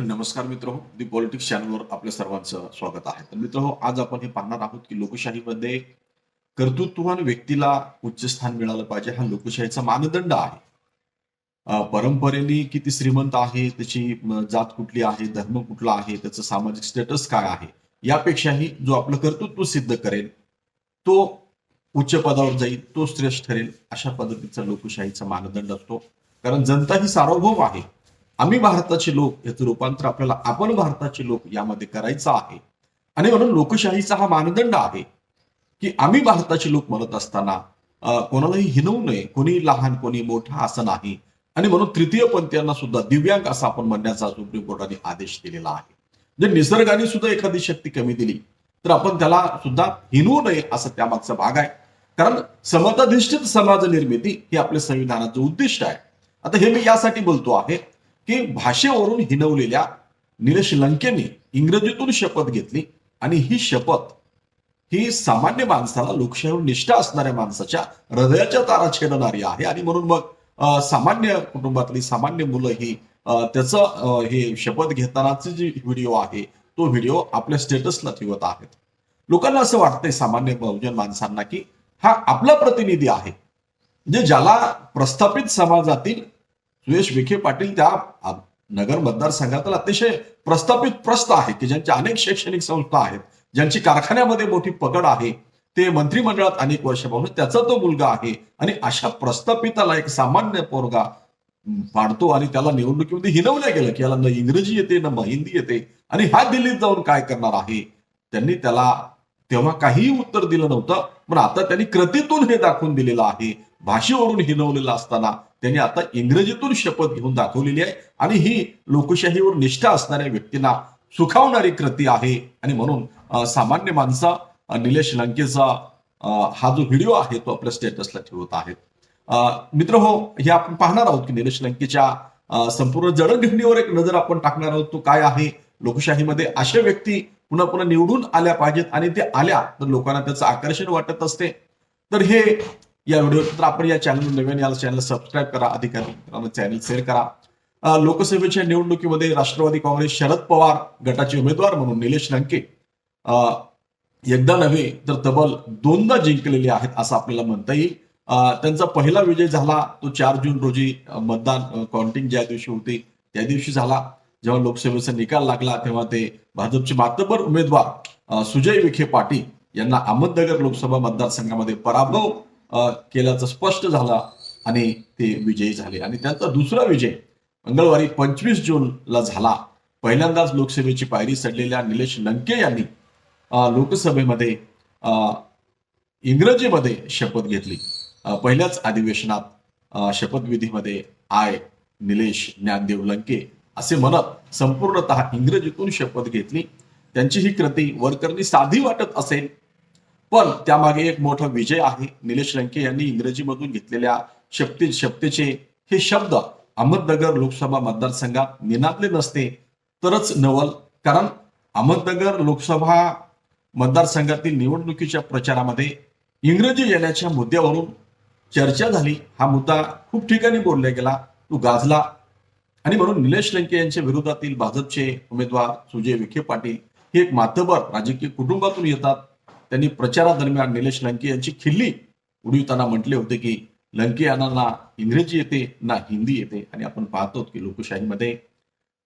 नमस्कार मित्र दी पॉलिटिक्स चॅनलवर आपल्या सर्वांचं स्वागत आहे. तर मित्र आज आपण हे पाहणार आहोत की लोकशाहीमध्ये कर्तृत्ववान व्यक्तीला उच्च स्थान मिळालं पाहिजे. हा लोकशाहीचा मानदंड आहे. परंपरेने किती श्रीमंत आहे त्याची जात कुठली आहे धर्म कुठला आहे त्याचं सामाजिक स्टेटस काय आहे यापेक्षाही जो आपलं कर्तृत्व सिद्ध करेल तो उच्च पदावर जाईल तो श्रेष्ठ ठरेल अशा पद्धतीचा लोकशाहीचा मानदंड असतो. कारण जनता ही सार्वभौम आहे. आम्ही भारताचे लोक याचं रूपांतर आपल्याला आपण भारताचे लोक यामध्ये करायचं आहे. आणि म्हणून लोकशाहीचा हा मानदंड आहे की आम्ही भारताचे लोक म्हणत असताना कोणालाही हिनवू नये कोणी लहान कोणी मोठा असं नाही. आणि म्हणून तृतीय पंथीयांना सुद्धा दिव्यांग असं आपण म्हणण्याचा सुप्रीम कोर्टाने आदेश दिलेला आहे. जे निसर्गाने सुद्धा एखादी शक्ती कमी दिली तर आपण त्याला सुद्धा हिनवू नये असं त्यामागचा भाग आहे. कारण समताधिष्ठित समाज निर्मिती हे आपल्या संविधानाचं उद्दिष्ट आहे. आता हे मी यासाठी बोलतो आहे की भाषेवरून हिनवलेल्या निलेश लंकेने इंग्रजीतून शपथ घेतली आणि ही शपथ ही सामान्य माणसाला लोकशाहीवर निष्ठा असणाऱ्या माणसाच्या हृदयाच्या तारा छेदणारी आहे. आणि म्हणून मग सामान्य कुटुंबातली सामान्य मुलं ही त्याचं हे शपथ घेतानाचे जे व्हिडिओ आहे तो व्हिडिओ आपल्या स्टेटसला ठेवत आहेत. लोकांना असं वाटतंय सामान्य बहुजन माणसांना की हा आपला प्रतिनिधी आहे. म्हणजे ज्याला प्रस्थापित समाजातील सुयश विखे पाटील त्या नगर मतदारसंघातील अतिशय प्रस्थापित प्रस्थ आहे की ज्यांच्या अनेक शैक्षणिक संस्था आहेत ज्यांची कारखान्यामध्ये मोठी पकड आहे ते मंत्रिमंडळात अनेक वर्षापासून त्याचा तो मुलगा आहे आणि अशा प्रस्थापिताला एक सामान्य पोरगा पाडतो आणि त्याला निवडणुकीमध्ये हिनवलं गेलं की याला न इंग्रजी येते न हिंदी येते आणि हा दिल्लीत जाऊन काय करणार आहे? त्यांनी त्याला तेव्हा काहीही उत्तर दिलं नव्हतं पण आता त्यांनी कृतीतून हे दाखवून दिलेलं आहे भाषेवरून हिनवलेलं असताना त्यांनी आता इंग्रजीतून शपथ घेऊन दाखवलेली आहे. आणि ही लोकशाहीवर निष्ठा असणाऱ्या व्यक्तींना सुखावणारी कृती आहे. आणि म्हणून सामान्य माणसा निलेश लंकेचा हा जो व्हिडिओ आहे तो आपल्या स्टेटसला ठेवत आहेत मित्र हो हे आपण पाहणार आहोत की निलेश लंकेच्या संपूर्ण जडणघडणीवर एक नजर आपण टाकणार आहोत. तो काय आहे? लोकशाहीमध्ये अशा व्यक्ती पुन्हा पुन्हा निवडून आल्या पाहिजेत. आणि ते आल्या तर लोकांना त्याचं आकर्षण वाटत असते. तर हे या व्हिडिओनंतर आपण या चॅनल नवीन या चॅनल सबस्क्राईब करा अधिकारी मित्रांनो चॅनल शेअर करा. लोकसभेच्या निवडणुकीमध्ये राष्ट्रवादी काँग्रेस शरद पवार गटाचे उमेदवार म्हणून निलेश लंके. अं, एकदा नव्हे तर तब्बल दोनदा जिंकलेले आहेत असं आपल्याला म्हणता येईल. त्यांचा पहिला विजय झाला तो चार जून रोजी मतदान काउंटिंग ज्या दिवशी होते त्या दिवशी झाला. जेव्हा लोकसभेचा निकाल लागला तेव्हा ते भाजपचे मातबर उमेदवार सुजय विखे पाटील यांना अहमदनगर लोकसभा मतदारसंघामध्ये पराभव केल्याचं स्पष्ट झाला आणि ते विजयी झाले. आणि त्यांचा दुसरा विजय मंगळवारी पंचवीस जूनला झाला. पहिल्यांदाच लोकसभेची पायरी चढलेल्या निलेश लंके यांनी लोकसभेमध्ये अं, इंग्रजीमध्ये शपथ घेतली. पहिल्याच अधिवेशनात शपथविधीमध्ये आय निलेश ज्ञानदेव लंके असे म्हणत संपूर्णतः इंग्रजीतून शपथ घेतली. त्यांची ही कृती वरकरणी साधी वाटत असेल पण त्यामागे एक मोठा विजय आहे. निलेश लंके यांनी इंग्रजीमधून घेतलेल्या शक्ती शक्तीचे हे शब्द अहमदनगर लोकसभा मतदारसंघात निनादले नसते. तरच नवल. कारण अहमदनगर लोकसभा मतदारसंघातील निवडणुकीच्या प्रचारामध्ये इंग्रजी येण्याच्या मुद्द्यावरून चर्चा झाली. हा मुद्दा खूप ठिकाणी बोलला गेला. तो गाजला. आणि म्हणून निलेश लंके यांच्या विरोधातील भाजपचे उमेदवार सुजय विखे पाटील हे एक मातबर राजकीय कुटुंबातून येतात. त्यांनी प्रचारादरम्यान निलेश लंके यांची खिल्ली उडविताना म्हटले होते की लंके यांना ना इंग्रजी येते ना हिंदी येते. आणि आपण पाहतो की लोकशाहीमध्ये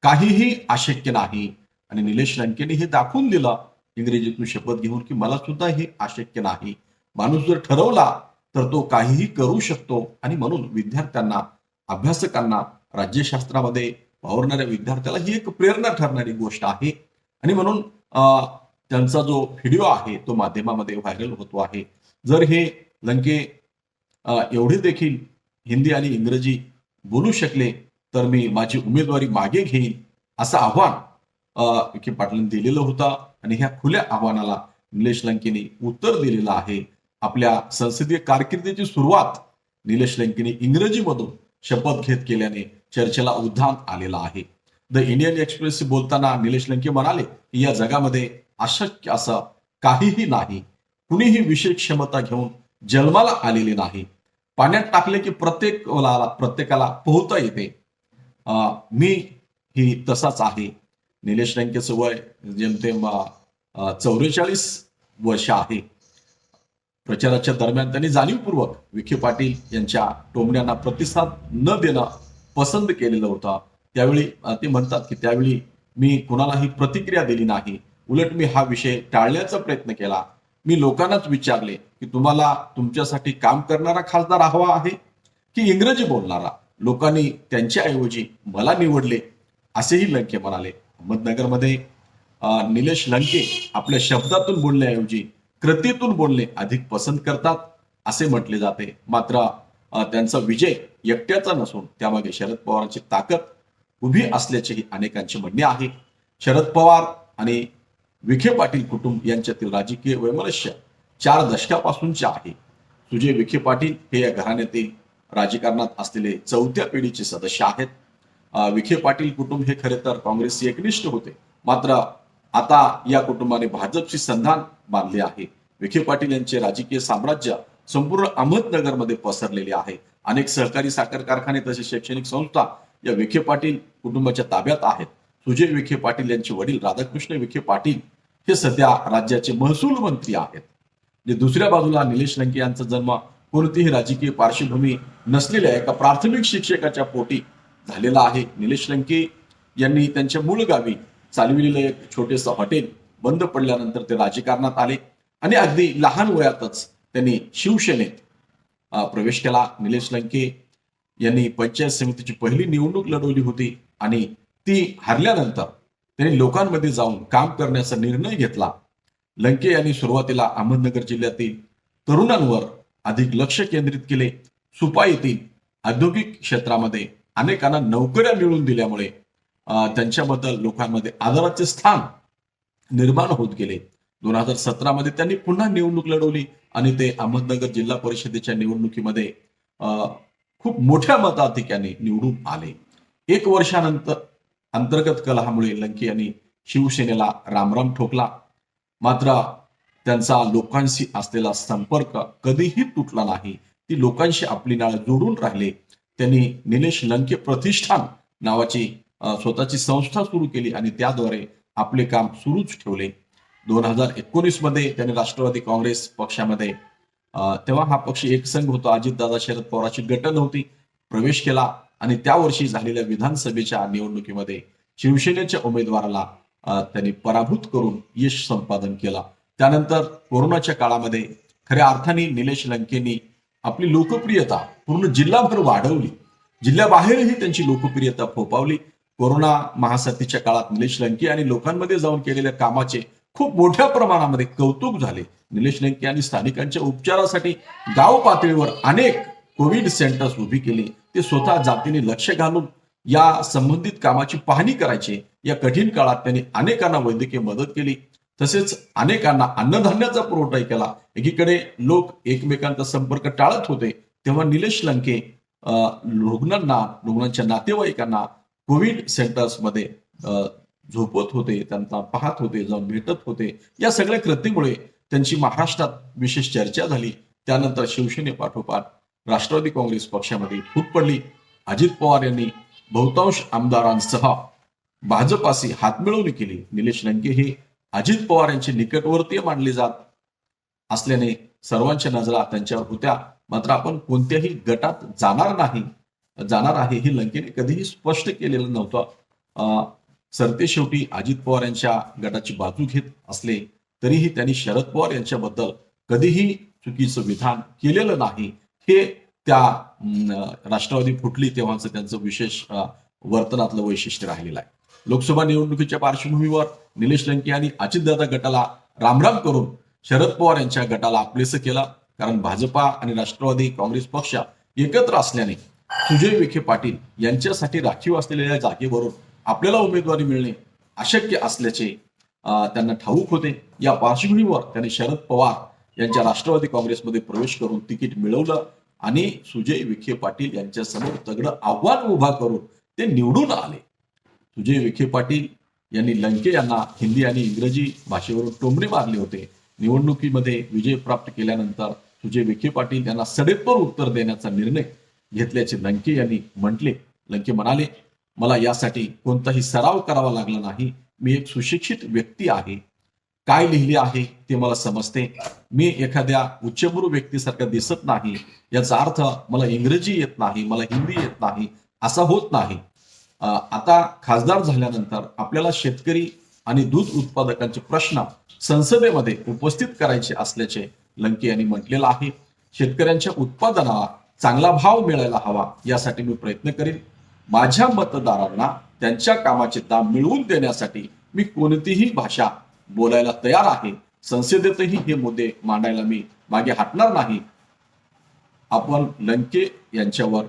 काहीही अशक्य नाही. आणि निलेश लंकेने हे दाखवून दिलं इंग्रजीतून शपथ घेऊन की मला सुद्धा हे अशक्य नाही. माणूस जर ठरवला तर तो काहीही करू शकतो. आणि म्हणून विद्यार्थ्यांना अभ्यासकांना राज्यशास्त्रामध्ये वावरणाऱ्या विद्यार्थ्याला ही एक प्रेरणा ठरणारी गोष्ट आहे. आणि म्हणून अं, त्यांचा जो व्हिडिओ आहे तो माध्यमामध्ये व्हायरल होतो आहे. जर हे लंके एवढे देखील हिंदी आणि इंग्रजी बोलू शकले तर मी माझी उमेदवारी मागे घेईन असं आव्हान विखे पाटलांनी दिलेलं होतं. आणि ह्या खुल्या आव्हानाला निलेश लंकेने उत्तर दिलेलं आहे. आपल्या संसदीय कारकिर्दीची सुरुवात निलेश लंकेने इंग्रजीमधून शपथ घेत केल्याने चर्चेला उद्धान आलेला आहे. द इंडियन एक्सप्रेस बोलताना निलेश लंके म्हणाले की या जगामध्ये अशक्य असं काहीही नाही. कुणीही विशेष क्षमता घेऊन जन्माला आलेली नाही. पाण्यात टाकले की प्रत्येक प्रत्येकाला पोहता येते. अं, मी ही तसाच आहे. निलेश रँकेचं वय जेमतेम चौवेचाळीस वर्ष आहे. प्रचाराच्या दरम्यान त्यांनी जाणीवपूर्वक विखे पाटील यांच्या टोमण्यांना प्रतिसाद न देणं पसंत केलेलं होतं. त्यावेळी ते म्हणतात की त्यावेळी मी कुणालाही प्रतिक्रिया दिली नाही. उलट मी हा विषय टाळण्याचा प्रयत्न केला. मी लोकांनाच विचारले की तुम्हाला तुमच्यासाठी काम करणारा खासदार हवा आहे की इंग्रजी बोलणारा? लोकांनी त्यांच्या ऐवजी मला निवडले असेही लंके म्हणाले. अहमदनगरमध्ये निलेश लंके आपल्या शब्दातून बोलण्याऐवजी कृतीतून बोलणे अधिक पसंत करतात असे म्हटले जाते. मात्र त्यांचा विजय एकट्याचा नसून त्यामागे शरद पवारांची ताकद उभी असल्याचेही अनेकांचे म्हणणे आहे. शरद पवार आणि विखे पाटील कुटुंब यांच्यातील राजकीय वैमनस्य चार दशकापासूनचे आहे. सुजय विखे पाटील हे या घराण्यातील राजकारणात असलेले चौथ्या पिढीचे सदस्य आहेत. विखे पाटील कुटुंब हे खरे तर काँग्रेसचे एकनिष्ठ होते. मात्र आता या कुटुंबाने भाजपशी संधान बांधले आहे. विखे पाटील यांचे राजकीय साम्राज्य संपूर्ण अहमदनगरमध्ये पसरलेले आहे. अनेक सहकारी साखर कारखाने तसेच शैक्षणिक संस्था या विखे पाटील कुटुंबाच्या ताब्यात आहेत. सुजय विखे पाटील यांचे वडील राधाकृष्ण विखे पाटील हे सध्या राज्याचे महसूल मंत्री आहेत. जे दुसऱ्या बाजूला निलेश लंके यांचा जन्म कोणतीही राजकीय पार्श्वभूमी नसलेल्या एका प्राथमिक शिक्षकाच्या पोटी झालेला आहे निलेश लंके. यांनी त्यांच्या मूळ गावी चालविलेलं एक छोटेस हॉटेल बंद पडल्यानंतर ते राजकारणात आले आणि अगदी लहान वयातच त्यांनी शिवसेनेत प्रवेश केला. निलेश लंके यांनी पंचायत समितीची पहिली निवडणूक लढवली होती आणि ती हरल्यानंतर त्यांनी लोकांमध्ये जाऊन काम करण्याचा निर्णय घेतला. लंके यांनी सुरुवातीला अहमदनगर जिल्ह्यातील तरुणांवर अधिक लक्ष केंद्रित केले. सुपा येथील औद्योगिक क्षेत्रामध्ये अनेकांना नोकऱ्या मिळवून दिल्यामुळे त्यांच्याबद्दल लोकांमध्ये आदराचे स्थान निर्माण होत गेले. दोन हजार सतरा मध्ये त्यांनी पुन्हा निवडणूक लढवली आणि ते अहमदनगर जिल्हा परिषदेच्या निवडणुकीमध्ये अं, खूप मोठ्या मताधिक्याने निवडून आले. एक वर्षानंतर अंतर्गत कलहामुळे लंके यांनी शिवसेनेला रामराम ठोकला. मात्र त्यांचा लोकांशी असलेला संपर्क कधीही तुटला नाही. ती लोकांशी आपली नाळ जोडून राहिले. त्यांनी निलेश लंके प्रतिष्ठान नावाची स्वतःची संस्था सुरू केली आणि त्याद्वारे आपले काम सुरूच ठेवले. दोन हजार एकोणीसमध्ये त्यांनी राष्ट्रवादी काँग्रेस पक्षामध्ये तेव्हा हा पक्ष एकसंघ होता. अजितदादा शरद पवारांची गट नव्हती. प्रवेश केला. आणि त्या वर्षी झालेल्या विधानसभेच्या निवडणुकीमध्ये शिवसेनेच्या उमेदवाराला त्यांनी पराभूत करून यश संपादन केला. त्यानंतर कोरोनाच्या काळामध्ये खऱ्या अर्थाने निलेश लंकेंनी आपली लोकप्रियता पूर्ण जिल्हाभर वाढवली. जिल्ह्याबाहेरही त्यांची लोकप्रियता फोपावली कोरोना महासाथीच्या काळात निलेश लंके आणि लोकांमध्ये जाऊन केलेल्या कामाचे खूप मोठ्या प्रमाणामध्ये कौतुक झाले. निलेश लंके आणि स्थानिकांच्या उपचारासाठी गाव पातळीवर अनेक कोविड सेंटर्स उभी केली ते स्वतः जातीने लक्ष घालून या संबंधित कामाची पाहणी करायचे. या कठीण काळात त्यांनी अनेकांना वैद्यकीय मदत केली. तसेच अनेकांना अन्नधान्याचा पुरवठाही केला. एकीकडे लोक एकमेकांचा संपर्क टाळत होते. तेव्हा निलेश लंके अं, रुग्णांना रुग्णांच्या नातेवाईकांना कोविड सेंटर्समध्ये अं, झोपत होते त्यांना पाहत होते जाऊन भेटत होते. या सगळ्या कृतीमुळे त्यांची महाराष्ट्रात विशेष चर्चा झाली. त्यानंतर शिवसेने पाठोपाठ राष्ट्रवादी काँग्रेस पक्षामध्ये फूट पडली. अजित पवार यांनी बहुतांश आमदारांसह भाजपाशी हातमिळवणी केली. निलेश लंके हे अजित पवार यांचे निकटवर्तीय मानले जात असल्याने सर्वांच्या नजरा त्यांच्यावर होत्या. मात्र आपण कोणत्याही गटात जाणार नाही जाणार आहे हे लंकेने कधीही स्पष्ट केलेलं नव्हतं. अं, सरते शेवटी अजित पवार यांच्या गटाची बाजू घेत असले तरीही त्यांनी शरद पवार यांच्याबद्दल कधीही चुकीचं विधान केलेलं नाही. हे त्या राष्ट्रवादी फुटली तेव्हाचं त्यांचं विशेष वर्तनातलं वैशिष्ट्य राहिलेलं आहे. लोकसभा निवडणुकीच्या पार्श्वभूमीवर निलेश लंके यांनी अजितदादा गटाला रामराम करून शरद पवार यांच्या गटाला आपलेसं केलं कारण भाजपा आणि राष्ट्रवादी काँग्रेस पक्ष एकत्र असल्याने सुजय विखे पाटील यांच्यासाठी राखीव असलेल्या जागेवरून आपल्याला उमेदवारी मिळणे अशक्य असल्याचे त्यांना ठाऊक होते. या पार्श्वभूमीवर त्यांनी शरद पवार यांच्या राष्ट्रवादी काँग्रेसमध्ये प्रवेश करून तिकीट मिळवलं आणि सुजय विखे पाटील यांच्या समोर तगडं आव्हान उभा करून ते निवडून आले. सुजय विखे पाटील यांनी लंके यांना हिंदी आणि इंग्रजी भाषेवरून टोमणे मारले होते. निवडणुकीमध्ये विजय प्राप्त केल्यानंतर सुजय विखे पाटील यांना सडेतोड उत्तर देण्याचा निर्णय घेतल्याचे लंके यांनी म्हटले. लंके म्हणाले मला यासाठी कोणताही सराव करावा लागला नाही. मी एक सुशिक्षित व्यक्ती आहे. काय लिहिले आहे ते मला समजते. मी एखाद्या उच्चभ्रू व्यक्तीसारखं दिसत नाही. याचा अर्थ मला इंग्रजी येत नाही मला हिंदी येत नाही असा होत नाही. आता खासदार झाल्यानंतर आपल्याला शेतकरी आणि दूध उत्पादकांचे प्रश्न संसदेमध्ये उपस्थित करायचे असल्याचे लंके यांनी म्हटलेलं आहे. शेतकऱ्यांच्या उत्पादनाला चांगला भाव मिळायला हवा यासाठी मी प्रयत्न करीन. माझ्या मतदारांना त्यांच्या कामाचे दाम मिळवून देण्यासाठी मी कोणतीही भाषा बोलायला तयार आहे. संसदेतही हे मुद्दे मांडायला मी मागे हटणार नाही. आपण लंके यांच्यावर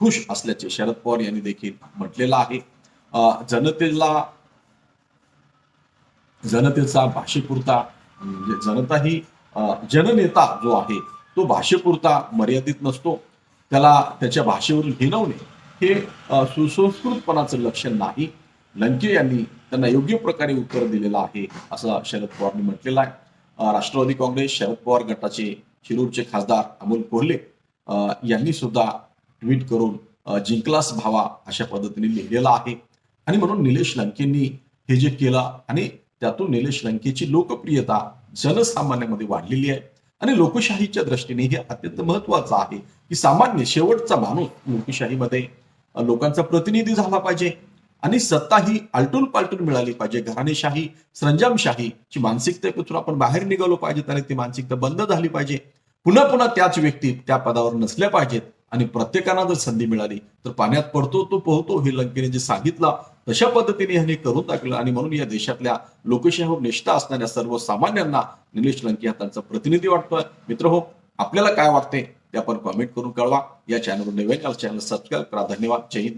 खुश असल्याचे शरद पवार यांनी देखील म्हटलेलं आहे. जनतेला जनतेचा भाषेपुरता म्हणजे जनता ही जननेता जो आहे तो भाषेपुरता मर्यादित नसतो. त्याला त्याच्या भाषेवरून हिनवणे हे सुसंस्कृतपणाचं लक्षण नाही. लंके यांनी त्यांना योग्य प्रकारे उत्तर दिलेलं आहे असं शरद पवारनी म्हटलेलं आहे. राष्ट्रवादी काँग्रेस शरद पवार गटाचे शिरूरचे खासदार अमोल कोल्हे यांनी सुद्धा ट्विट करून जिंकलास भावा अशा पद्धतीने लिहिलेलं आहे. आणि म्हणून निलेश लंकेंनी हे जे केलं आणि त्यातून निलेश लंकेची लोकप्रियता जनसामान्यामध्ये वाढलेली आहे. आणि लोकशाहीच्या दृष्टीने हे अत्यंत महत्वाचं आहे की सामान्य शेवटचा माणूस लोकशाहीमध्ये लोकांचा प्रतिनिधी झाला पाहिजे. आणि सत्ता ही आलटून पालटून मिळाली पाहिजे. घराणेशाही संजमशाहीची मानसिकतेपासून आपण बाहेर निघालो पाहिजेत आणि ती मानसिकता बंद झाली पाहिजे. पुन्हा पुन्हा त्याच व्यक्ती त्या पदावर नसल्या पाहिजेत आणि प्रत्येकाला जर संधी मिळाली तर पाण्यात पडतो तो पोहतो हे लंकेने जे सांगितलं तशा पद्धतीने ह्यांनी करून टाकलं आणि म्हणून या देशातल्या लोकशाहीवर निष्ठा असणाऱ्या सर्वसामान्यांना निलेश लंके हा त्यांचा प्रतिनिधी वाटतोय. मित्र हो आपल्याला काय वाटते ते आपण कमेंट करून कळवा. या चॅनलवर नवीन चॅनल सबस्क्राईब करा. धन्यवाद. जय हिंद.